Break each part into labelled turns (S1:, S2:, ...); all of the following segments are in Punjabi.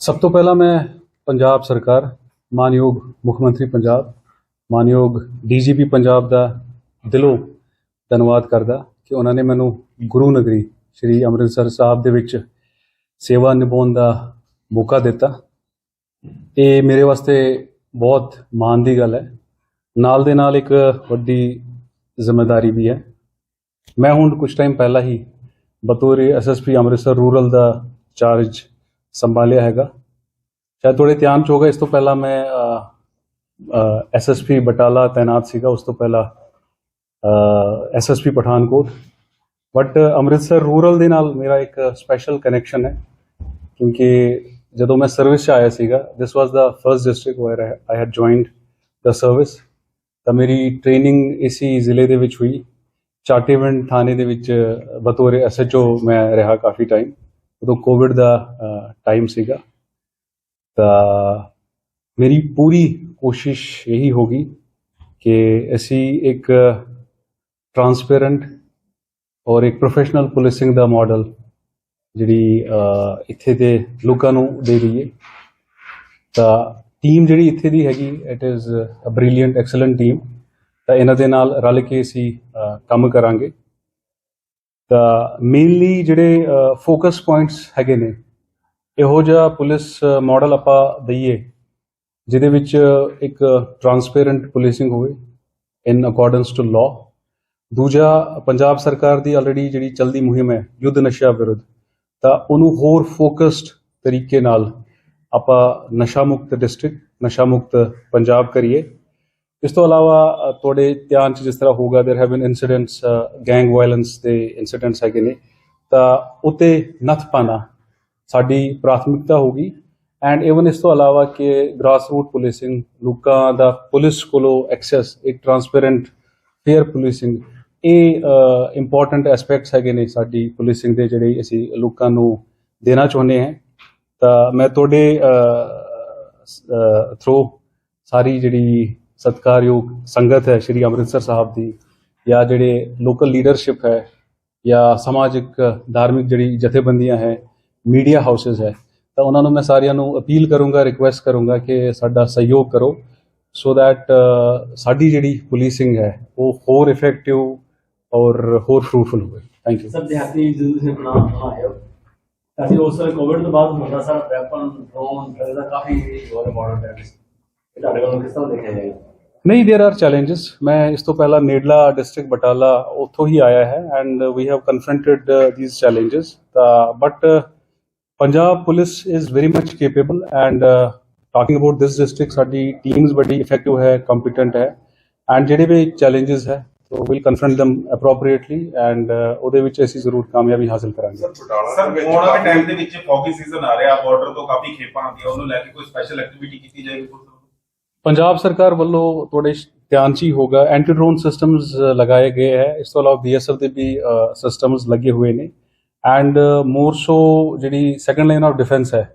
S1: ਸਭ ਤੋਂ ਪਹਿਲਾਂ ਮੈਂ ਪੰਜਾਬ ਸਰਕਾਰ, ਮਾਨਯੋਗ ਮੁੱਖ ਮੰਤਰੀ ਪੰਜਾਬ, ਮਾਨਯੋਗ ਡੀਜੀਪੀ ਪੰਜਾਬ ਦਾ ਦਿਲੋਂ ਧੰਨਵਾਦ ਕਰਦਾ ਕਿ ਉਹਨਾਂ ਨੇ ਮੈਨੂੰ ਗੁਰੂ ਨਗਰੀ, ਸ੍ਰੀ ਅੰਮ੍ਰਿਤਸਰ ਸਾਹਿਬ ਦੇ ਵਿੱਚ ਸੇਵਾ ਨਿਭਾਉਣ ਦਾ ਮੌਕਾ ਦਿੱਤਾ। ਇਹ ਮੇਰੇ ਵਾਸਤੇ ਬਹੁਤ ਮਾਣ ਦੀ ਗੱਲ ਹੈ। ਨਾਲ ਦੇ ਨਾਲ ਇੱਕ ਵੱਡੀ ਜ਼ਿੰਮੇਵਾਰੀ ਵੀ ਹੈ। ਮੈਂ ਹੁਣ ਕੁਝ ਟਾਈਮ ਪਹਿਲਾਂ ਹੀ ਬਤੌਰ ਐਸਐਸਪੀ ਅੰਮ੍ਰਿਤਸਰ ਰੂਰਲ ਦਾ ਚਾਰਜ ਸੰਭਾਲਿਆ ਹੈਗਾ। ਸ਼ਾਇਦ ਥੋੜੇ ਧਿਆਨ ਚ ਹੋਗਾ ਇਸ ਤੋਂ ਪਹਿਲਾਂ ਮੈਂ ਐਸਐਸਪੀ ਬਟਾਲਾ ਤਾਇਨਾਤ ਸੀਗਾ, ਉਸ ਤੋਂ ਪਹਿਲਾਂ SSP Pathankot. But Amritsar rural ਦੇ ਨਾਲ ਮੇਰਾ ਇੱਕ ਸਪੈਸ਼ਲ ਕਨੈਕਸ਼ਨ ਹੈ, ਕਿਉਂਕਿ ਜਦੋਂ ਮੈਂ ਸਰਵਿਸ 'ਚ ਆਇਆ ਸੀਗਾ this was the first district where I had joined the service ਤਾਂ ਮੇਰੀ ਟ੍ਰੇਨਿੰਗ ਇਸੀ ਜ਼ਿਲ੍ਹੇ ਦੇ ਵਿੱਚ ਹੋਈ, ਚਾਟੀਵਿੰਡ ਥਾਣੇ ਦੇ ਵਿੱਚ, ਬਤੌਰ ਐਸਐਚਓ ਮੈਂ ਰਿਹਾ ਕਾਫੀ ਟਾਈਮ ਉਦੋਂ ਕੋਵਿਡ ਦਾ ਟਾਈਮ ਸੀਗਾ, ਤਾਂ ਮੇਰੀ ਪੂਰੀ ਕੋਸ਼ਿਸ਼ ਇਹੀ ਹੋਗੀ ਕਿ ਅਸੀਂ ਇੱਕ ਟਰਾਂਸਪੇਰੈਂਟ ਔਰ ਇੱਕ ਪ੍ਰੋਫੈਸ਼ਨਲ ਪੁਲਿਸਿੰਗ ਦਾ ਮਾਡਲ ਜਿਹੜੀ ਇੱਥੇ ਦੇ ਲੋਕਾਂ ਨੂੰ ਦੇ ਦਈਏ। ਤਾਂ ਟੀਮ ਜਿਹੜੀ ਇੱਥੇ ਦੀ ਹੈਗੀ it is a brilliant excellent team ਤਾਂ ਇਹਨਾਂ ਦੇ ਨਾਲ ਰਲ ਕੇ ਅਸੀਂ ਕੰਮ ਕਰਾਂਗੇ। ਤਾਂ ਮੇਨਲੀ ਜਿਹੜੇ ਫੋਕਸ ਪੁਆਇੰਟਸ ਹੈਗੇ ਨੇ, ਇਹੋ ਜਿਹਾ ਪੁਲਿਸ ਮਾਡਲ ਆਪਾਂ ਦਈਏ, ਜਿਹਦੇ ਵਿੱਚ ਇੱਕ ਟਰਾਂਸਪੇਰੈਂਟ ਪੁਲਿਸਿੰਗ ਹੋਵੇ ਇਨ ਅਕੋਰਡੈਂਸ ਟੂ ਲਾਅ ਦੂਜਾ, ਪੰਜਾਬ ਸਰਕਾਰ ਦੀ ਆਲਰੇਡੀ ਜਿਹੜੀ ਚੱਲਦੀ ਮੁਹਿੰਮ ਹੈ, ਯੁੱਧ ਨਸ਼ਾ ਵਿਰੁੱਧ, ਤਾਂ ਉਹਨੂੰ ਹੋਰ ਫੋਕਸਡ ਤਰੀਕੇ ਨਾਲ ਆਪਾਂ ਨਸ਼ਾ ਮੁਕਤ ਡਿਸਟ੍ਰਿਕਟ ਨਸ਼ਾ ਮੁਕਤ ਪੰਜਾਬ ਕਰੀਏ ਇਸ ਤੋਂ ਇਲਾਵਾ ਅ, ਤੁਹਾਡੇ ਧਿਆਨ ਚ ਜਿਸ ਤਰ੍ਹਾਂ ਹੋਗਾ there have been incidents gang violence ਦੇ ਇਨਸੀਡੈਂਟਸ ਹੈਗੇ ਨੇ ਤਾਂ ਉਤੇ ਨੱਥ ਪਾਣਾ ਸਾਡੀ ਪ੍ਰਾਥਮਿਕਤਾ ਹੋਗੀ ਐਂਡ ਇਵਨ ਇਸ ਤੋਂ ਇਲਾਵਾ ਕਿ ਗ੍ਰਾਸ ਰੂਟ ਪੁਲਿਸਿੰਗ ਲੋਕਾਂ ਦਾ ਪੁਲਿਸ ਕੋਲੋਂ ਐਕਸੈਸ ਇੱਕ ਟਰਾਂਸਪੇਰੈਂਟ ਫੇਅਰ ਪੁਲਿਸਿੰਗ ਇਹ ਇੰਪੋਰਟੈਂਟ ਐਸਪੈਕਟਸ ਹੈਗੇ ਨੇ ਸਾਡੀ ਪੁਲਿਸਿੰਗ ਦੇ ਜਿਹੜੇ ਅਸੀਂ ਲੋਕਾਂ ਨੂੰ ਦੇਣਾ ਚਾਹੁੰਦੇ ਹਾਂ ਤਾਂ ਮੈਂ ਤੁਹਾਡੇ ਥਰੂ ਸਾਰੀ ਜਿਹੜੀ ਸਤਿਕਾਰਯੋਗ ਸੰਗਤ ਹੈ ਸ਼੍ਰੀ ਅੰਮ੍ਰਿਤਸਰ ਸਾਹਿਬ ਦੀ ਜਾਂ ਜਿਹੜੇ ਲੋਕਲ ਲੀਡਰਸ਼ਿਪ ਹੈ ਜਾਂ ਸਮਾਜਿਕ, ਧਾਰਮਿਕ ਜਿਹੜੀ ਜਥੇਬੰਦੀਆਂ ਹੈ ਮੀਡੀਆ ਹਾਊਸਸ ਹੈ, ਤਾਂ ਉਹਨਾਂ ਨੂੰ ਮੈਂ ਸਾਰਿਆਂ ਨੂੰ ਅਪੀਲ ਕਰੂੰਗਾ ਰਿਕੁਐਸਟ ਕਰੂੰਗਾ ਕਿ ਸਾਡਾ ਸਹਿਯੋਗ ਕਰੋ ਸੋ ਦੈਟ ਸਾਡੀ ਜਿਹੜੀ ਪੁਲਿਸਿੰਗ ਹੈ ਉਹ ਹੋਰ ਇਫੈਕਟਿਵ ਔਰ ਹੋਰ ਫਰੂਟਫੁਲ ਹੋਵੇ। ਥੈਂਕ ਯੂ
S2: ਸਰ, ਦਿਹਾਤੀ ਜ਼ਿੰਦਗੀ ਸੇ ਬਣਾ ਅਸੀਂ ਉਸ ਵੇਲੇ ਕੋਵਿਡ ਤੋਂ ਬਾਅਦ ਹੁੰਦਾ ਸਾਰਾ ਵੈਪਨ ਡਰੋਨ ਡਰਗ ਦਾ ਕਾਫੀ ਹੋਰ ਮਾਡਲ ਹੈ। ਤੁਹਾਡੇ ਕੋਲ ਕਿਸ ਤਰ੍ਹਾਂ ਦੇਖਿਆ ਜਾਏਗਾ?
S1: ਨਹੀਂ देयर ਆਰ ਚੈਲੰਜਸ ਮੈਂ ਇਸ ਤੋਂ ਪਹਿਲਾਂ ਨੇੜਲਾ ਡਿਸਟ੍ਰਿਕਟ ਬਟਾਲਾ ਉੱਥੋਂ ਹੀ ਆਇਆ ਹੈ and we have confronted these challenges ਤਾਂ but Punjab police is very much capable and talking about this district ਸਾਡੀ ਟੀਮਸ ਬੜੀ ਇਫੈਕਟਿਵ ਹੈ ਕੰਪੀਟੈਂਟ ਹੈ ਐਂਡ ਜਿਹੜੇ ਵੀ ਚੈਲੰਜਸ ਹੈ so will confront them appropriately and ਉਹਦੇ ਵਿੱਚ ਅਸੀਂ ਜ਼ਰੂਰ ਕਾਮਯਾਬੀ ਹਾਸਲ ਕਰਾਂਗੇ
S3: ਸਰ ਬਟਾਲਾ
S4: ਸਰ
S3: ਦੇ ਵਿੱਚ
S4: ਆਉਣ ਵਾਲੇ
S3: ਕਾਫੀ-
S4: ਟਾਈਮ ਦੇ ਵਿੱਚ ਫੌਗੀ ਸੀਜ਼ਨ ਆ ਰਿਹਾ ਬਾਰਡਰ ਤੋਂ ਕਾਫੀ ਖੇਪਾਂ ਆਉਂਦੀਆਂ ਉਹਨੂੰ ਲੈ ਕੇ ਕੋਈ ਸਪੈਸ਼ਲ ਐਕਟੀਵਿਟੀ ਕੀਤੀ ਜਾਏਗੀ ਪੁਲਿਸ ਵੱਲੋਂ?
S1: ਪੰਜਾਬ ਸਰਕਾਰ ਵੱਲੋਂ ਤੁਹਾਡੇ ਸ਼- ਧਿਆਨ 'ਚ ਹੀ ਹੋਗਾ ਐਂਟੀ ਡਰੋਨ ਸਿਸਟਮਸ ਲਗਾਏ ਗਏ ਹੈ ਇਸ ਤੋਂ ਇਲਾਵਾ ਬੀਐਸਐਫ ਦੇ ਵੀ ਸਿਸਟਮਸ ਲੱਗੇ ਹੋਏ ਨੇ ਐਂਡ ਮੋਰ ਸੋ ਜਿਹੜੀ ਸੈਕੰਡ ਲਾਈਨ ਆਫ ਡਿਫੈਂਸ ਹੈ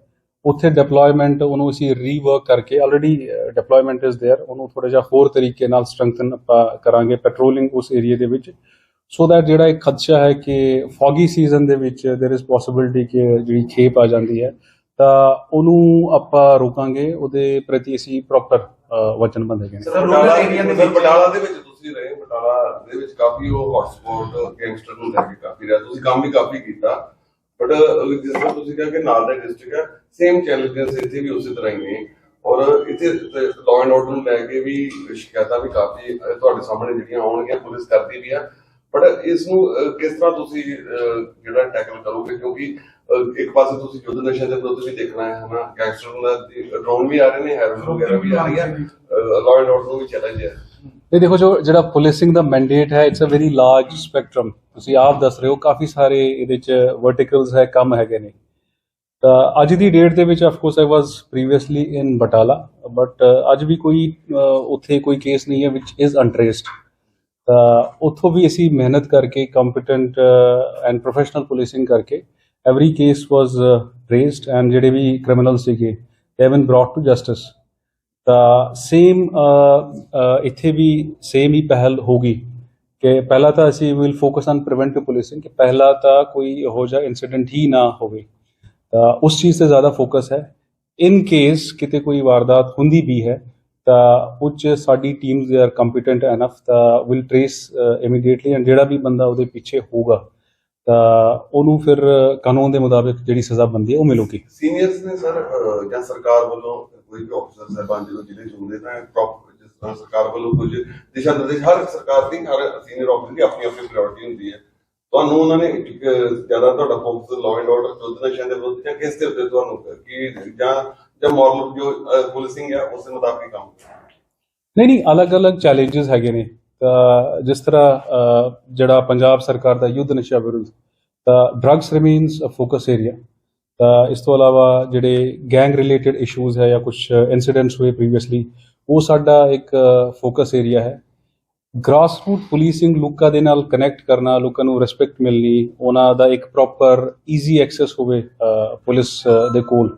S1: ਉੱਥੇ ਡਿਪਲੋਇਮੈਂਟ ਉਹਨੂੰ ਅਸੀਂ ਰੀਵਰਕ ਕਰਕੇ ਆਲਰੇਡੀ ਡਿਪਲੋਇਮੈਂਟ ਇਜ਼ देयर ਉਹਨੂੰ ਥੋੜਾ ਜਿਹਾ ਹੋਰ ਤਰੀਕੇ ਨਾਲ ਸਟਰੈਂਥਨ ਆਪਾਂ ਕਰਾਂਗੇ ਪੈਟਰੋਲਿੰਗ ਉਸ ਏਰੀਆ ਦੇ ਵਿੱਚ ਸੋ ਦੈਟ ਜਿਹੜਾ ਇੱਕ ਖਦਸ਼ਾ ਹੈ ਕਿ ਫੌਗੀ ਸੀਜ਼ਨ ਦੇ ਵਿੱਚ देयर इज ਪੋਸਿਬਿਲਿਟੀ ਕਿ ਜਿਹੜੀ ਖੇਪ ਆ ਜਾਂਦੀ ਹੈ ਤਾਂ ਉਹਨੂੰ ਆਪਾਂ ਰੋਕਾਂਗੇ ਉਹਦੇ ਪ੍ਰਤੀ ਅਸੀਂ ਪ੍ਰੋਪਰ ਵਚਨਬੱਧ ਹੈਗੇ ਨੇ।
S3: ਸਰ ਬਟਾਲਾ ਏਰੀਆ ਦੇ ਵਿੱਚ ਬਟਾਲਾ ਦੇ ਵਿੱਚ ਤੁਸੀਂ ਰਹੇ ਬਟਾਲਾ ਦੇ ਵਿੱਚ ਕਾਫੀ ਉਹ ਹੌਟਸਪੌਟ ਗੈਂਗਸਟਰ ਨੂੰ ਲੈ ਕੇ ਕਾਫੀ ਰਿਹਾ ਤੁਸੀਂ ਕੰਮ ਵੀ ਕਾਫੀ ਕੀਤਾ। ਬਟ ਜਿਸ ਤਰ੍ਹਾਂ ਤੁਸੀਂ ਕਿਹਾ ਕਿ ਨਾਲ ਦਾ ਡਿਸਟ੍ਰਿਕਟ ਹੈ ਸੇਮ ਚੈਲੰਜਸ ਇੱਥੇ ਵੀ ਉਸੇ ਤਰ੍ਹਾਂ ਹੀ ਨੇ। ਔਰ ਇੱਥੇ ਲਾਅ ਐਂਡ ਆਰਡਰ ਨੂੰ ਲੈ ਕੇ ਵੀ ਸ਼ਿਕਾਇਤਾਂ ਵੀ ਕਾਫੀ ਤੁਹਾਡੇ ਸਾਹਮਣੇ ਜਿਹੜੀਆਂ ਆਉਣਗੀਆਂ ਪੁਲਿਸ ਕਰਦੀ ਵੀ ਆ। ਬਟ ਇਸ ਨੂੰ ਕਿਸ ਤਰ੍ਹਾਂ ਤੁਸੀਂ ਜਿਹੜਾ ਟੈਕਲ ਕਰੋਗੇ? ਕਿਉਂਕਿ ਇੱਕ ਪਾਸੇ ਤੁਸੀਂ ਯੁੱਧ ਨਸ਼ਾ ਦੇ ਵਿਰੁੱਧ ਵੀ ਦੇਖਣਾ ਹੈ ਹਨਾ ਗੈਂਗਸਟਰ ਡਰੋਨ ਵੀ ਆ ਰਹੇ ਨੇ ਹੈਰਨ ਵਗੈਰਾ ਵੀ ਆ ਰਹੀ ਹੈ ਲਾਅ ਐਂਡ ਆਰਡਰ ਨੂੰ ਵੀ ਚੈਲੰਜ ਹੈ
S1: ਇਹ ਦੇਖੋ ਜੋ ਜਿਹੜਾ ਪੁਲਿਸਿੰਗ ਦਾ ਮੈਂਡੇਟ ਹੈ it's a very large spectrum ਤੁਸੀਂ ਆਪ ਦੱਸ ਰਹੇ ਹੋ ਕਾਫੀ ਸਾਰੇ ਇਹਦੇ ਚ ਵਰਟੀਕਲਸ ਹੈ ਕੰਮ ਹੈਗੇ ਨੇ। ਤਾਂ ਅੱਜ ਦੀ ਡੇਟ ਦੇ ਵਿੱਚ of course I was previously in Batala but ਅੱਜ ਵੀ ਕੋਈ ਉੱਥੇ ਕੋਈ ਕੇਸ ਨਹੀਂ ਹੈ ਵਿਚ ਇਜ਼ ਅਨਟ੍ਰੇਸਡ ਤਾਂ ਉੱਥੋਂ ਵੀ ਅਸੀਂ ਮਿਹਨਤ ਕਰਕੇ ਕੰਪੀਟੈਂਟ ਐਂਡ ਪ੍ਰੋਫੈਸ਼ਨਲ ਪੁਲਿਸਿੰਗ ਕਰਕੇ every case was raised and ਜਿਹੜੇ ਵੀ ਕ੍ਰਿਮੀਨਲ ਸੀਗੇ they have brought to justice ਤਾਂ ਸੇਮ uh, uh, ਇੱਥੇ ਵੀ ਸੇਮ ਹੀ ਪਹਿਲ ਹੋਗੀ ਕਿ ਪਹਿਲਾਂ ਤਾਂ ਅਸੀਂ will focus on preventive policing ਕਿ ਪਹਿਲਾਂ ਤਾਂ ਕੋਈ ਇਹੋ ਜਿਹਾ ਇਨਸੀਡੈਂਟ ਹੀ ਨਾ ਹੋਵੇ। ਤਾਂ ਉਸ ਚੀਜ਼ ਤੇ ਜ਼ਿਆਦਾ ਫੋਕਸ ਹੈ। ਇਨ ਕੇਸ ਕਿਤੇ ਕੋਈ ਵਾਰਦਾਤ ਹੁੰਦੀ ਵੀ ਹੈ, ਤਾਂ ਉੱਚ ਸਾਡੀ teams they are competent enough ਤਾਂ ਵਿਲ ਟ੍ਰੇਸ ਇਮੀਡੀਏਟਲੀ ਐਂਡ ਜਿਹੜਾ ਵੀ ਬੰਦਾ ਉਹਦੇ ਪਿੱਛੇ ਹੋਊਗਾ। ਤਾਂ ਉਹਨੂੰ ਫਿਰ ਕਾਨੂੰਨ ਦੇ ਮੁਤਾਬਿਕ ਜਿਹੜੀ ਸਜ਼ਾ ਬਣਦੀ ਹੈ ਉਹ ਮਿਲੂਗੀ।
S3: ਸੀਨੀਅਰਸ ਨੇ ਸਰ ਜਾਂ ਸਰਕਾਰ ਵੱਲੋਂ ਕੋਈ ਵੀ ਅਫਸਰ ਸਾਹਿਬਾਨ ਜਦੋਂ ਜ਼ਿਲ੍ਹੇ ਚ ਹੁੰਦੇ ਤਾਂ ਪ੍ਰੋਪਰ ਜਿਸ ਤਰ੍ਹਾਂ ਸਰਕਾਰ ਵੱਲੋਂ ਕੁਝ ਦਿਸ਼ਾ ਨਿਰਦੇਸ਼ ਹਰ ਸਰਕਾਰ ਦੀ ਹਰ ਸੀਨੀਅਰ ਅਫਸਰ ਦੀ ਆਪਣੀ ਆਪਣੀ ਪ੍ਰਾਇੋਰਟੀ ਹੁੰਦੀ ਹੈ। ਤੁਹਾਨੂੰ ਉਹਨਾਂ ਨੇ ਇੱਕ ਜ਼ਿਆਦਾ ਤੁਹਾਡਾ ਫੋਕਸ ਲਾਅ ਐਂਡ ਆਰਡਰ ਯੁੱਧ ਨਸ਼ਿਆਂ ਦੇ ਵਿਰੁੱਧ ਜਾਂ ਕਿਸ ਦੇ ਉੱਤੇ ਤੁਹਾਨੂੰ ਕੀ ਜਾਂ ਜਾਂ ਮਾਰਲ ਜੋ ਪੁਲਿਸਿੰਗ ਹੈ ਉਸ ਦੇ ਮੁਤਾਬਿਕ ਕੰਮ
S1: ਨਹੀਂ ਨਹੀਂ ਅਲੱਗ-ਅਲੱਗ ਚੈਲੰਜਸ ਹੈਗੇ ਨੇ। ਤਾਂ ਜਿਸ ਤਰ੍ਹਾਂ ਜਿਹੜਾ ਪੰਜਾਬ ਸਰਕਾਰ ਦਾ ਯੁੱਧ ਨਸ਼ਾ ਵਿਰੁੱਧ, ਤਾਂ drugs remains a focus area ਤਾਂ ਇਸ ਤੋਂ ਇਲਾਵਾ ਜਿਹੜੇ ਗੈਂਗ ਰਿਲੇਟਡ ਇਸ਼ੂਜ਼ ਹੈ ਜਾਂ ਕੁਝ ਇਨਸੀਡੈਂਟਸ ਹੋਏ ਪ੍ਰੀਵੀਅਸਲੀ ਉਹ ਸਾਡਾ ਇੱਕ ਫੋਕਸ ਏਰੀਆ ਹੈ। ਗ੍ਰਾਸਰੂਟ ਪੁਲਿਸਿੰਗ ਲੋਕਾਂ ਦੇ ਨਾਲ ਕਨੈਕਟ ਕਰਨਾ, ਲੋਕਾਂ ਨੂੰ ਰਿਸਪੈਕਟ ਮਿਲਣੀ, ਉਹਨਾਂ ਦਾ ਇੱਕ ਪ੍ਰੋਪਰ ਈਜ਼ੀ ਐਕਸੈਸ ਹੋਵੇ ਪੁਲਿਸ ਦੇ ਕੋਲ।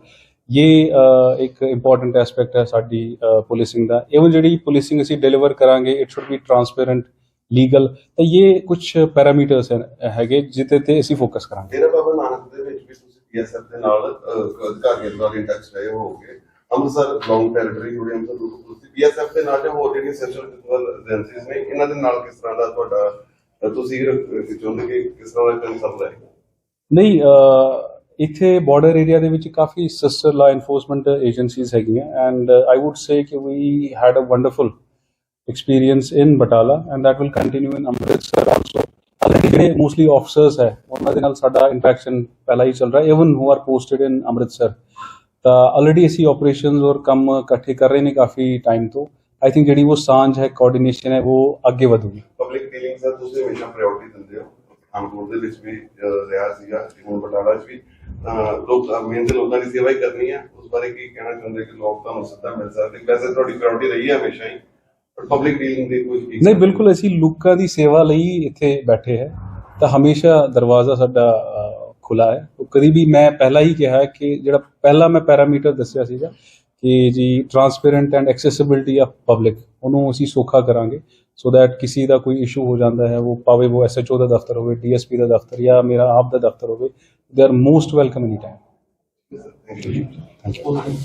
S1: ਇਹ ਇੱਕ ਇੰਪੋਰਟੈਂਟ ਐਸਪੈਕਟ ਹੈ ਸਾਡੀ ਪੁਲਿਸਿੰਗ ਦਾ ਇਵਨ ਜਿਹੜੀ ਪੁਲਿਸਿੰਗ ਅਸੀਂ ਡਿਲੀਵਰ ਕਰਾਂਗੇ it should be transparent legal ਤਾਂ ਇਹ ਕੁਝ ਪੈਰਾਮੀਟਰਸ ਹੈਗੇ ਜਿੱਤੇ ਤੇ ਅਸੀਂ ਫੋਕਸ ਕਰਾਂਗੇ
S3: ਡੇਰਾ ਬਾਬਾ ਨਾਨਕ ਦੇ ਵਿੱਚ ਵੀ ਤੁਸੀਂ ਪੀਐਸਐਫ ਦੇ ਨਾਲ ਅਧਿਕਾਰੀਆਂ ਨਾਲ ਇਨ ਟੱਚ ਰਹੇ ਹੋਗੇ ਅੰਮ੍ਰਿਤਸਰ ਲੌਂਗ ਟੈਰੀਟਰੀ ਜਿਹੜੇ ਅੰਮ੍ਰਿਤਸਰ ਪੁਲਿਸ ਪੀਐਸਐਫ ਦੇ ਨਾਲ ਜਾਂ ਹੋਰ ਜਿਹੜੀਆਂ ਸੈਂਟਰਲ ਏਜੰਸੀਜ਼ ਨੇ ਇਹਨਾਂ ਦੇ ਨਾਲ ਕਿਸ ਤਰ੍ਹਾਂ ਦਾ ਤੁਹਾਡਾ ਤੁਸੀਂ ਚਾਹੁੰਦੇ ਕਿ ਕਿਸ ਤਰ੍ਹਾਂ ਦਾ ਕੰਸਰਨ ਰਹੇਗਾ
S1: ਨਹੀਂ ਇੱਥੇ ਬਾਰਡਰ ਏਰੀਆ ਦੇ ਵਿੱਚ ਕਾਫੀ ਸਿਸਟਰ ਲਾ ਐਨਫੋਰਸਮੈਂਟ ਏਜੰਸੀਜ਼ ਹੈਗੀਆਂ ਐਂਡ ਆਈ ਊਡ ਸੇ ਕਿ we had a wonderful experience in Batala and that will continue in Amritsar also. Already ਜਿਹੜੇ mostly officers ਹੈ. ਉਹਨਾਂ ਦੇ ਨਾਲ ਸਾਡਾ interaction ਪਹਿਲਾਂ ਹੀ ਚੱਲ ਰਿਹਾ even who are posted in Amritsar. ਤਾਂ already ਅਸੀਂ operations ਔਰ ਕੰਮ ਇਕੱਠੇ ਕਰ ਰਹੇ ਨੇ ਕਾਫੀ ਟਾਈਮ ਤੋਂ। ਆਈ ਥਿੰਕ ਜਿਹੜੀ ਉਹ ਸਾਂਝ ਹੈ ਕੋਆਰਡੀਨੇਸ਼ਨ ਹੈ ਉਹ ਅੱਗੇ ਵਧੂਗੀ।
S3: ਪਬਲਿਕ ਡੀਲਿੰਗ ਸਰ ਤੁਸੀਂ ਹਮੇਸ਼ਾ ਪ੍ਰਾਇੋਰਟੀ ਦਿੰਦੇ ਹੋ। ਕਾਨਪੁਰ ਦੇ ਵਿੱਚ ਵੀ ਅਹ, ਰਿਹਾ ਸੀਗਾ ਹੁਣ ਬਟਾਲਾ 'ਚ ਵੀ। ਅਹ, ਲੋਕ ਮਿਹਨਤ ਲੋਕਾਂ ਦੀ ਸੇਵਾ ਹੀ ਕਰਨੀ ਹੈ ਉਸ ਬਾਰੇ ਕੀ ਕਹਿਣਾ ਚਾਹੁੰਦੇ ਕਿ ਲੋਕ ਤੁਹਾਨੂੰ ਸਿੱਧਾ ਮਿਲ ਸਕਦੇ? ਵੈਸੇ ਤੁਹਾਡੀ ਪ੍ਰਾਇੋਰਟੀ ਰਹੀ ਹੈ ਹਮੇਸ਼ਾ ਹੀ ਪਰ ਪਬਲਿਕ ਡੀਲਿੰਗ ਦੀ ਕੋਈ ਕੀ
S1: ਨਹੀਂ ਬਿਲਕੁਲ ਅਸੀਂ ਲੋਕਾਂ ਦੀ ਸੇਵਾ ਲਈ ਇੱਥੇ ਬੈਠੇ ਹੈ। ਤਾਂ ਹਮੇਸ਼ਾ ਦਰਵਾਜ਼ਾ ਸਾਡਾ ਖੁੱਲਾ ਹੈ। ਉਹ ਕਦੀ ਵੀ ਮੈਂ ਪਹਿਲਾਂ ਹੀ ਕਿਹਾ ਕਿ ਜਿਹੜਾ ਪਹਿਲਾ ਮੈਂ ਪੈਰਾਮੀਟਰ ਦੱਸਿਆ ਸੀਗਾ ਕਿ ਜੀ transparent and accessibility of public ਉਹਨੂੰ ਅਸੀਂ ਸੌਖਾ ਕਰਾਂਗੇ। ਸੋ ਦੈਟ ਕਿਸੇ ਦਾ ਕੋਈ ਇਸ਼ੂ ਹੋ ਜਾਂਦਾ ਹੈ ਉਹ ਭਾਵੇਂ ਉਹ ਐਸਐਚਓ ਦਾ ਦਫ਼ਤਰ ਹੋਵੇ ਡੀਐਸਪੀ ਦਾ ਦਫ਼ਤਰ ਜਾਂ ਮੇਰਾ ਆਪ ਦਾ ਦਫ਼ਤਰ ਹੋਵੇ they are most welcome anytime. Thank
S3: you. Thank you.